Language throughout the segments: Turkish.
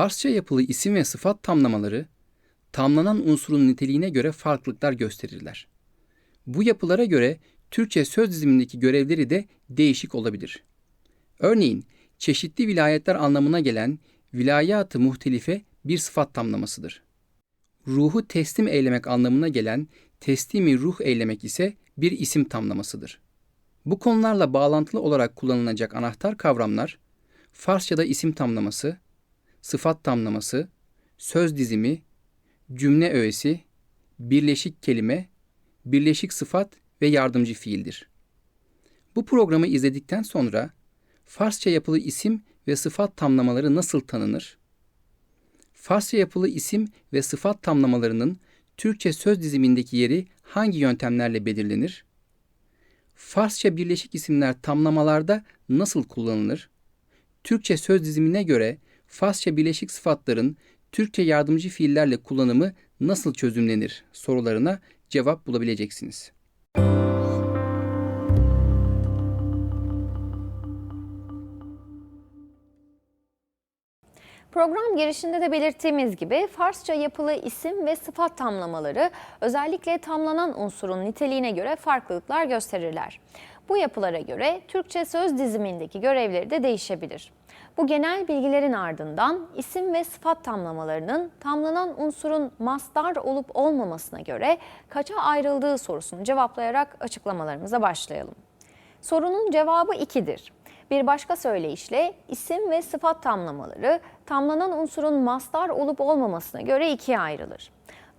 Farsça yapılı isim ve sıfat tamlamaları tamlanan unsurun niteliğine göre farklılıklar gösterirler. Bu yapılara göre Türkçe söz dizimindeki görevleri de değişik olabilir. Örneğin çeşitli vilayetler anlamına gelen vilayat-ı muhtelife bir sıfat tamlamasıdır. Ruhu teslim eylemek anlamına gelen teslimi ruh eylemek ise bir isim tamlamasıdır. Bu konularla bağlantılı olarak kullanılacak anahtar kavramlar Farsçada isim tamlaması, sıfat tamlaması, söz dizimi, cümle öğesi, birleşik kelime, birleşik sıfat ve yardımcı fiildir. Bu programı izledikten sonra Farsça yapılı isim ve sıfat tamlamaları nasıl tanınır? Farsça yapılı isim ve sıfat tamlamalarının Türkçe söz dizimindeki yeri hangi yöntemlerle belirlenir? Farsça birleşik isimler tamlamalarda nasıl kullanılır? Türkçe söz dizimine göre Farsça birleşik sıfatların Türkçe yardımcı fiillerle kullanımı nasıl çözümlenir sorularına cevap bulabileceksiniz. Program girişinde de belirttiğimiz gibi Farsça yapılı isim ve sıfat tamlamaları özellikle tamlanan unsurun niteliğine göre farklılıklar gösterirler. Bu yapılara göre Türkçe söz dizimindeki görevleri de değişebilir. Bu genel bilgilerin ardından isim ve sıfat tamlamalarının tamlanan unsurun mastar olup olmamasına göre kaça ayrıldığı sorusunu cevaplayarak açıklamalarımıza başlayalım. Sorunun cevabı 2'dir. Bir başka söyleyişle isim ve sıfat tamlamaları tamlanan unsurun mastar olup olmamasına göre ikiye ayrılır.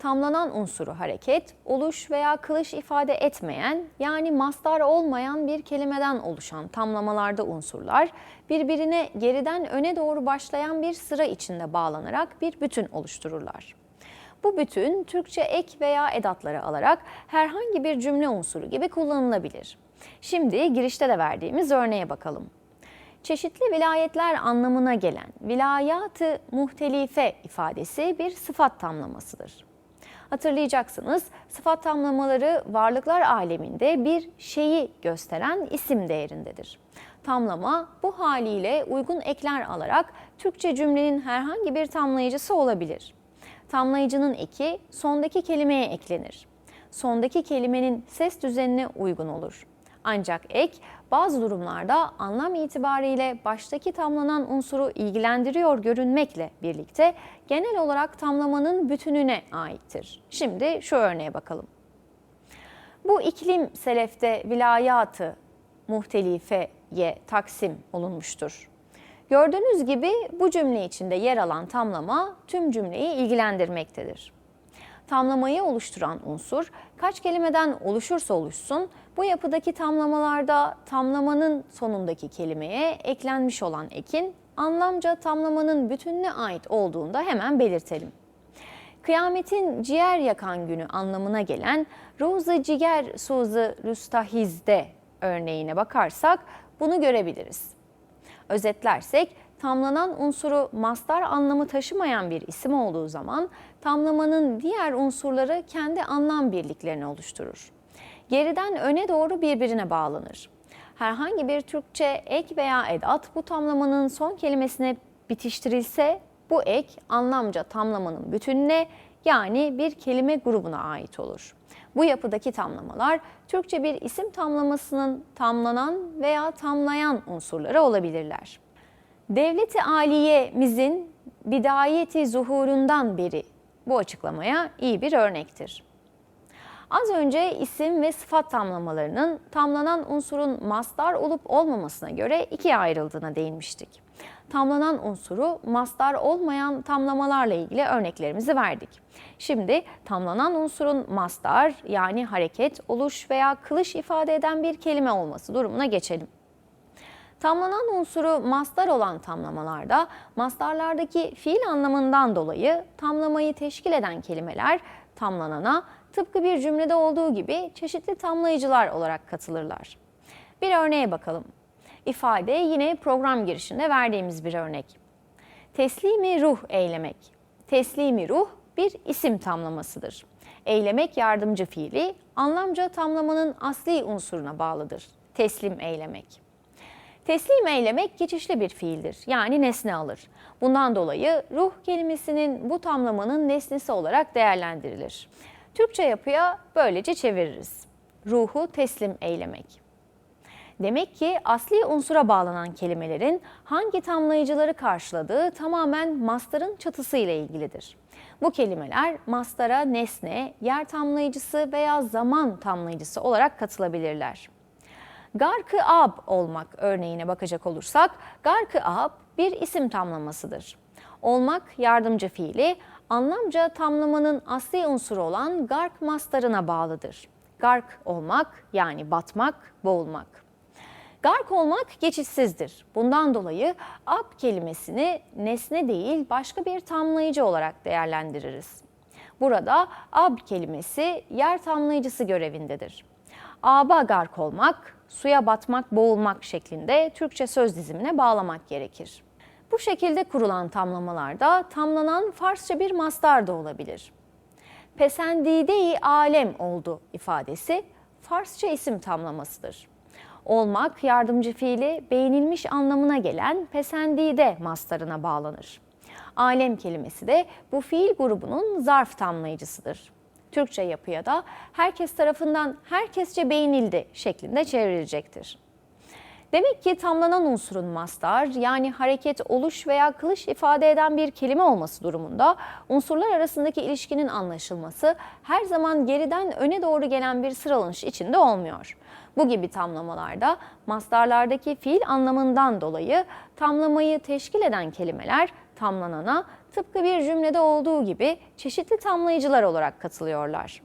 Tamlanan unsuru hareket, oluş veya kılış ifade etmeyen yani mastar olmayan bir kelimeden oluşan tamlamalarda unsurlar birbirine geriden öne doğru başlayan bir sıra içinde bağlanarak bir bütün oluştururlar. Bu bütün Türkçe ek veya edatları alarak herhangi bir cümle unsuru gibi kullanılabilir. Şimdi girişte de verdiğimiz örneğe bakalım çeşitli vilayetler anlamına gelen vilayatı muhtelife ifadesi bir sıfat tamlamasıdır. Hatırlayacaksınız sıfat tamlamaları varlıklar aleminde bir şeyi gösteren isim değerindedir. Tamlama bu haliyle uygun ekler alarak Türkçe cümlenin herhangi bir tamlayıcısı olabilir. Tamlayıcının eki sondaki kelimeye eklenir. Sondaki kelimenin ses düzenine uygun olur. Ancak ek bazı durumlarda anlam itibariyle baştaki tamlanan unsuru ilgilendiriyor görünmekle birlikte genel olarak tamlamanın bütününe aittir. Şimdi şu örneğe bakalım. Bu iklim selefte vilayatı muhtelifeye taksim olunmuştur. Gördüğünüz gibi bu cümle içinde yer alan tamlama tüm cümleyi ilgilendirmektedir. Tamlamayı oluşturan unsur kaç kelimeden oluşursa oluşsun bu yapıdaki tamlamalarda tamlamanın sonundaki kelimeye eklenmiş olan ekin anlamca tamlamanın bütününe ait olduğunda hemen belirtelim. Kıyametin ciğer yakan günü anlamına gelen ruzu ciger suzu rüstahizde örneğine bakarsak bunu görebiliriz. Özetlersek tamlanan unsuru mastar anlamı taşımayan bir isim olduğu zaman tamlamanın diğer unsurları kendi anlam birliklerini oluşturur. Geriden öne doğru birbirine bağlanır. Herhangi bir Türkçe ek veya edat bu tamlamanın son kelimesine bitiştirilse bu ek anlamca tamlamanın bütününe yani bir kelime grubuna ait olur. Bu yapıdaki tamlamalar Türkçe bir isim tamlamasının tamlanan veya tamlayan unsurları olabilirler. Devleti Aliye'mizin bidayeti zuhurundan beri bu açıklamaya iyi bir örnektir. Az önce isim ve sıfat tamlamalarının tamlanan unsurun mastar olup olmamasına göre ikiye ayrıldığına değinmiştik. Tamlanan unsuru mastar olmayan tamlamalarla ilgili örneklerimizi verdik. Şimdi tamlanan unsurun mastar yani hareket, oluş veya kılış ifade eden bir kelime olması durumuna geçelim. Tamlanan unsuru mastar olan tamlamalarda mastarlardaki fiil anlamından dolayı tamlamayı teşkil eden kelimeler tamlanana tıpkı bir cümlede olduğu gibi çeşitli tamlayıcılar olarak katılırlar. Bir örneğe bakalım. İfade yine program girişinde verdiğimiz bir örnek. Teslimi ruh eylemek. Teslimi ruh bir isim tamlamasıdır. Eylemek yardımcı fiili anlamca tamlamanın asli unsuruna bağlıdır. Teslim eylemek. Teslim eylemek geçişli bir fiildir. Yani nesne alır. Bundan dolayı ruh kelimesinin bu tamlamanın nesnesi olarak değerlendirilir. Türkçe yapıya böylece çeviririz. Ruhu teslim eylemek. Demek ki asli unsura bağlanan kelimelerin hangi tamlayıcıları karşıladığı tamamen mastarın çatısı ile ilgilidir. Bu kelimeler mastara nesne, yer tamlayıcısı veya zaman tamlayıcısı olarak katılabilirler. Garkı ab olmak örneğine bakacak olursak, garkı ab bir isim tamlamasıdır. Olmak yardımcı fiili, anlamca tamlamanın asli unsuru olan gark mastarına bağlıdır. Gark olmak yani batmak, boğulmak. Gark olmak geçişsizdir. Bundan dolayı ab kelimesini nesne değil başka bir tamlayıcı olarak değerlendiririz. Burada ab kelimesi yer tamlayıcısı görevindedir. Aba gark olmak, suya batmak, boğulmak şeklinde Türkçe söz dizimine bağlamak gerekir. Bu şekilde kurulan tamlamalarda tamlanan Farsça bir mastar da olabilir. Pesendide-i alem oldu ifadesi Farsça isim tamlamasıdır. Olmak yardımcı fiili beğenilmiş anlamına gelen pesendide mastarına bağlanır. Alem kelimesi de bu fiil grubunun zarf tamlayıcısıdır. Türkçe yapıya da herkes tarafından herkesçe beğenildi şeklinde çevrilecektir. Demek ki tamlanan unsurun mastar yani hareket, oluş veya kılış ifade eden bir kelime olması durumunda unsurlar arasındaki ilişkinin anlaşılması her zaman geriden öne doğru gelen bir sıralanış içinde olmuyor. Bu gibi tamlamalarda mastarlardaki fiil anlamından dolayı tamlamayı teşkil eden kelimeler tamlanana tıpkı bir cümlede olduğu gibi çeşitli tamlayıcılar olarak katılıyorlar.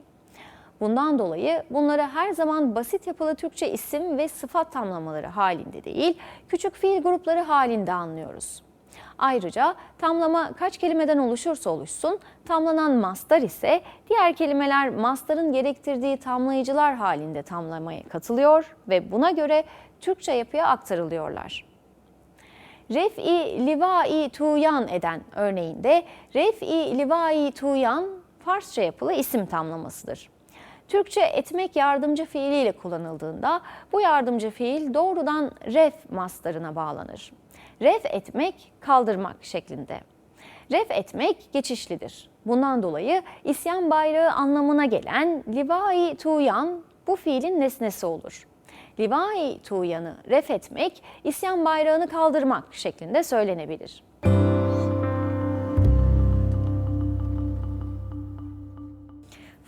Bundan dolayı bunları her zaman basit yapılı Türkçe isim ve sıfat tamlamaları halinde değil, küçük fiil grupları halinde anlıyoruz. Ayrıca tamlama kaç kelimeden oluşursa oluşsun, tamlanan mastar ise diğer kelimeler mastarın gerektirdiği tamlayıcılar halinde tamlamaya katılıyor ve buna göre Türkçe yapıya aktarılıyorlar. Ref'i livai tuyan eden örneğinde ref'i livai tuyan Farsça yapılı isim tamlamasıdır. Türkçe etmek yardımcı fiiliyle kullanıldığında bu yardımcı fiil doğrudan ref mastarına bağlanır. Ref etmek kaldırmak şeklinde. Ref etmek geçişlidir. Bundan dolayı isyan bayrağı anlamına gelen livai tuyan bu fiilin nesnesi olur. Livai tuyanı ref etmek, isyan bayrağını kaldırmak şeklinde söylenebilir.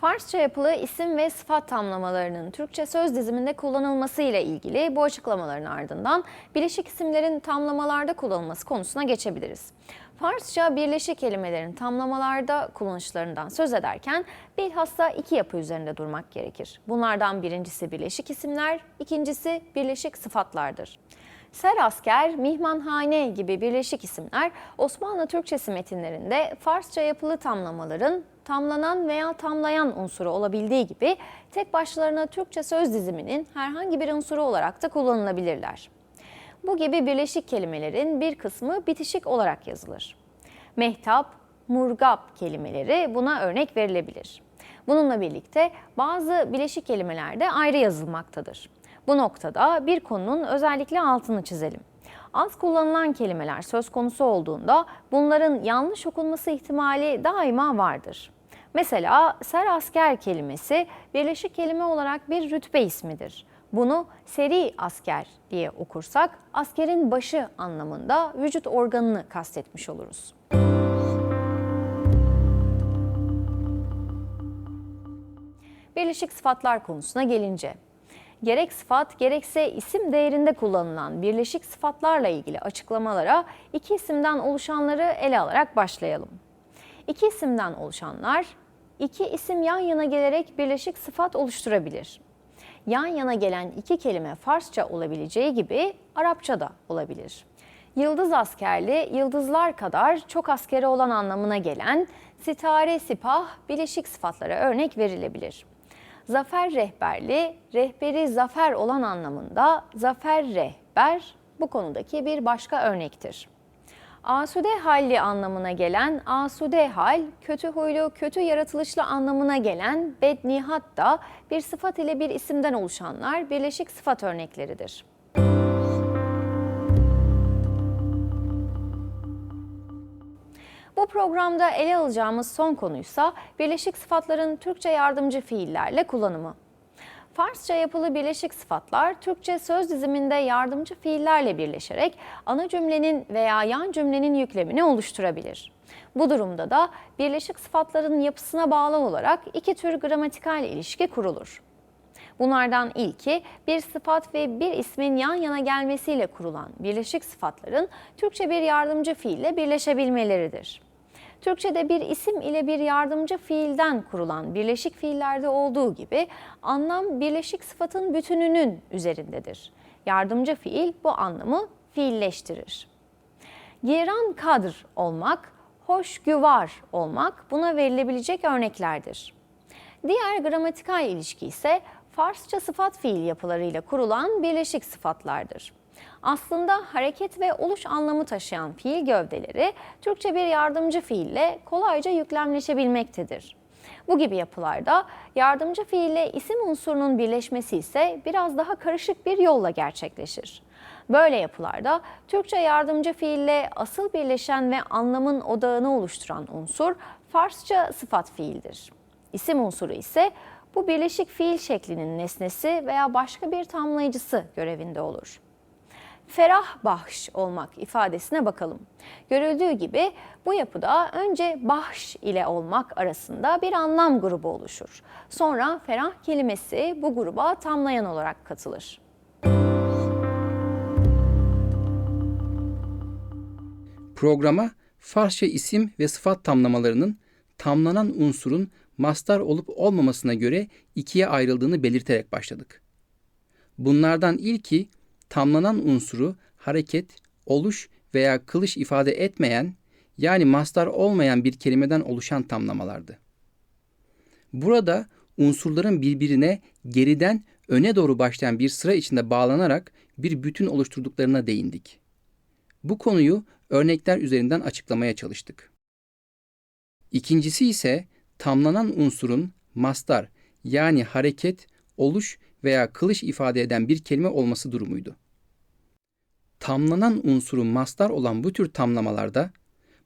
Farsça yapılı isim ve sıfat tamlamalarının Türkçe söz diziminde kullanılması ile ilgili bu açıklamaların ardından birleşik isimlerin tamlamalarda kullanılması konusuna geçebiliriz. Farsça birleşik kelimelerin tamlamalarda kullanışlarından söz ederken bilhassa iki yapı üzerinde durmak gerekir. Bunlardan birincisi birleşik isimler, ikincisi birleşik sıfatlardır. Ser asker, mihmanhane gibi birleşik isimler Osmanlı Türkçesi metinlerinde Farsça yapılı tamlamaların tamlanan veya tamlayan unsuru olabildiği gibi tek başlarına Türkçe söz diziminin herhangi bir unsuru olarak da kullanılabilirler. Bu gibi birleşik kelimelerin bir kısmı bitişik olarak yazılır. Mehtap, murgap kelimeleri buna örnek verilebilir. Bununla birlikte bazı bileşik kelimeler de ayrı yazılmaktadır. Bu noktada bir konunun özellikle altını çizelim. Az kullanılan kelimeler söz konusu olduğunda bunların yanlış okunması ihtimali daima vardır. Mesela ser asker kelimesi birleşik kelime olarak bir rütbe ismidir. Bunu seri asker diye okursak askerin başı anlamında vücut organını kastetmiş oluruz. Birleşik sıfatlar konusuna gelince gerek sıfat gerekse isim değerinde kullanılan birleşik sıfatlarla ilgili açıklamalara iki isimden oluşanları ele alarak başlayalım. İki isimden oluşanlar iki isim yan yana gelerek birleşik sıfat oluşturabilir. Yan yana gelen iki kelime Farsça olabileceği gibi Arapça da olabilir. Yıldız askerli, yıldızlar kadar çok askeri olan anlamına gelen sitare sipah bileşik sıfatlara örnek verilebilir. Zafer rehberli, rehberi zafer olan anlamında zafer rehber bu konudaki bir başka örnektir. Asude halli anlamına gelen asude hal, kötü huylu, kötü yaratılışlı anlamına gelen bednihat da bir sıfat ile bir isimden oluşanlar birleşik sıfat örnekleridir. Bu programda ele alacağımız son konuysa birleşik sıfatların Türkçe yardımcı fiillerle kullanımı. Farsça yapılı birleşik sıfatlar Türkçe söz diziminde yardımcı fiillerle birleşerek ana cümlenin veya yan cümlenin yüklemini oluşturabilir. Bu durumda da birleşik sıfatların yapısına bağlı olarak iki tür gramatikal ilişki kurulur. Bunlardan ilki bir sıfat ve bir ismin yan yana gelmesiyle kurulan birleşik sıfatların Türkçe bir yardımcı fiille birleşebilmeleridir. Türkçe'de bir isim ile bir yardımcı fiilden kurulan birleşik fiillerde olduğu gibi anlam birleşik sıfatın bütününün üzerindedir. Yardımcı fiil bu anlamı fiilleştirir. Giran kadr olmak, hoşgüvar olmak buna verilebilecek örneklerdir. Diğer gramatikal ilişki ise Farsça sıfat fiil yapılarıyla kurulan birleşik sıfatlardır. Aslında hareket ve oluş anlamı taşıyan fiil gövdeleri Türkçe bir yardımcı fiille kolayca yüklemleşebilmektedir. Bu gibi yapılarda yardımcı fiille isim unsurunun birleşmesi ise biraz daha karışık bir yolla gerçekleşir. Böyle yapılarda Türkçe yardımcı fiille asıl birleşen ve anlamın odağını oluşturan unsur Farsça sıfat fiildir. İsim unsuru ise bu birleşik fiil şeklinin nesnesi veya başka bir tamlayıcısı görevinde olur. Ferah bahş olmak ifadesine bakalım. Görüldüğü gibi bu yapıda önce bahş ile olmak arasında bir anlam grubu oluşur. Sonra ferah kelimesi bu gruba tamlayan olarak katılır. Programa Farsça isim ve sıfat tamlamalarının tamlanan unsurun mastar olup olmamasına göre ikiye ayrıldığını belirterek başladık. Bunlardan ilki tamlanan unsuru hareket, oluş veya kılış ifade etmeyen yani mastar olmayan bir kelimeden oluşan tamlamalardı. Burada unsurların birbirine geriden öne doğru başlayan bir sıra içinde bağlanarak bir bütün oluşturduklarına değindik. Bu konuyu örnekler üzerinden açıklamaya çalıştık. İkincisi ise tamlanan unsurun mastar yani hareket, oluş veya kılış ifade eden bir kelime olması durumuydu. Tamlanan unsurun mastar olan bu tür tamlamalarda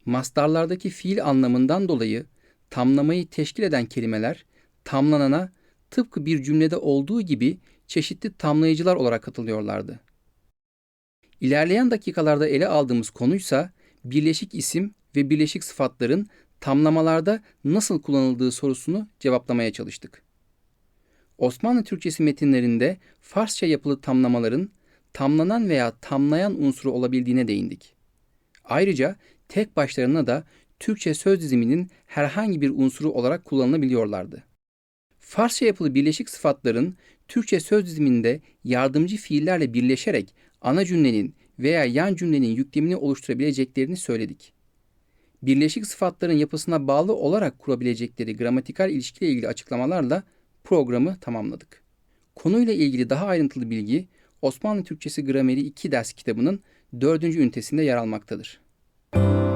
mastarlardaki fiil anlamından dolayı tamlamayı teşkil eden kelimeler tamlanana tıpkı bir cümlede olduğu gibi çeşitli tamlayıcılar olarak katılıyorlardı. İlerleyen dakikalarda ele aldığımız konuysa birleşik isim ve birleşik sıfatların tamlamalarda nasıl kullanıldığı sorusunu cevaplamaya çalıştık. Osmanlı Türkçesi metinlerinde Farsça yapılı tamlamaların tamlanan veya tamlayan unsuru olabildiğine değindik. Ayrıca tek başlarına da Türkçe söz diziminin herhangi bir unsuru olarak kullanılabiliyorlardı. Farsça yapılı birleşik sıfatların Türkçe söz diziminde yardımcı fiillerle birleşerek ana cümlenin veya yan cümlenin yüklemini oluşturabileceklerini söyledik. Birleşik sıfatların yapısına bağlı olarak kurabilecekleri gramatikal ilişkiyle ilgili açıklamalarla programı tamamladık. Konuyla ilgili daha ayrıntılı bilgi Osmanlı Türkçesi Grameri 2 ders kitabının 4. ünitesinde yer almaktadır. Müzik